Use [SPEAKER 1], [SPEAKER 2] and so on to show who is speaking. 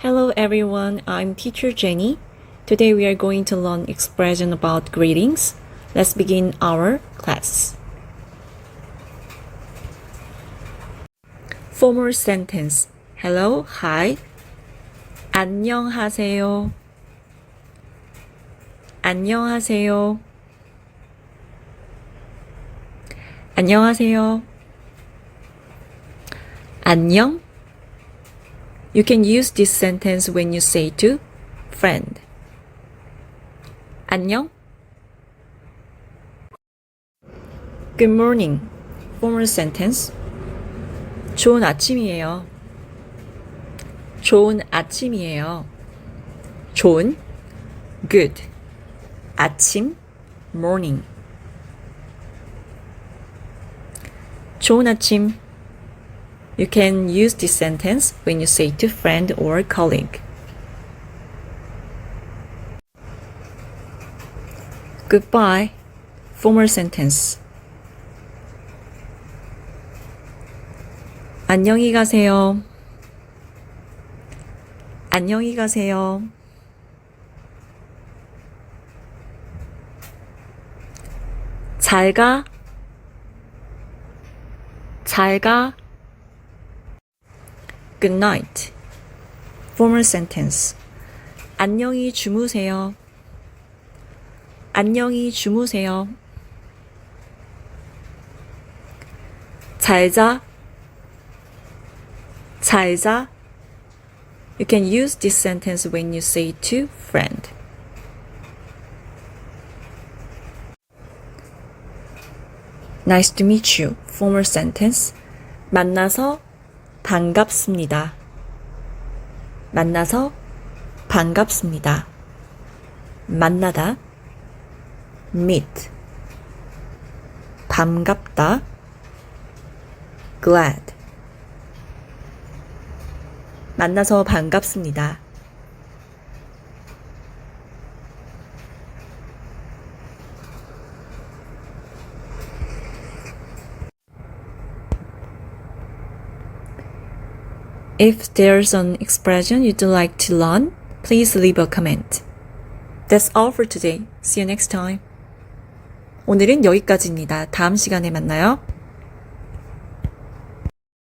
[SPEAKER 1] Hello everyone, I'm teacher Jenny. Today we are going to learn expression about greetings. Let's begin our class. Formal sentence. Hello, hi. 안녕하세요. 안녕하세요. 안녕하세요. 안녕. You can use this sentence when you say to friend. 안녕. Good morning. Formal sentence. 좋은 아침이에요. 좋은 아침이에요. 좋은 good. 아침 morning. 좋은 아침. You can use this sentence when you say to friend or colleague. Goodbye. Formal sentence. 안녕히 가세요. 안녕히 가세요. 잘 가. 잘 가. Good night. Formal sentence. 안녕히 주무세요. 안녕히 주무세요. 잘 자. 잘 자. You can use this sentence when you say to friend. Nice to meet you. Formal sentence. 만나서 반갑습니다. 만나서 반갑습니다. 만나다 meet 반갑다 glad 만나서 반갑습니다. If there's an expression you'd like to learn, please leave a comment. That's all for today. See you next time. 오늘은 여기까지입니다. 다음 시간에 만나요.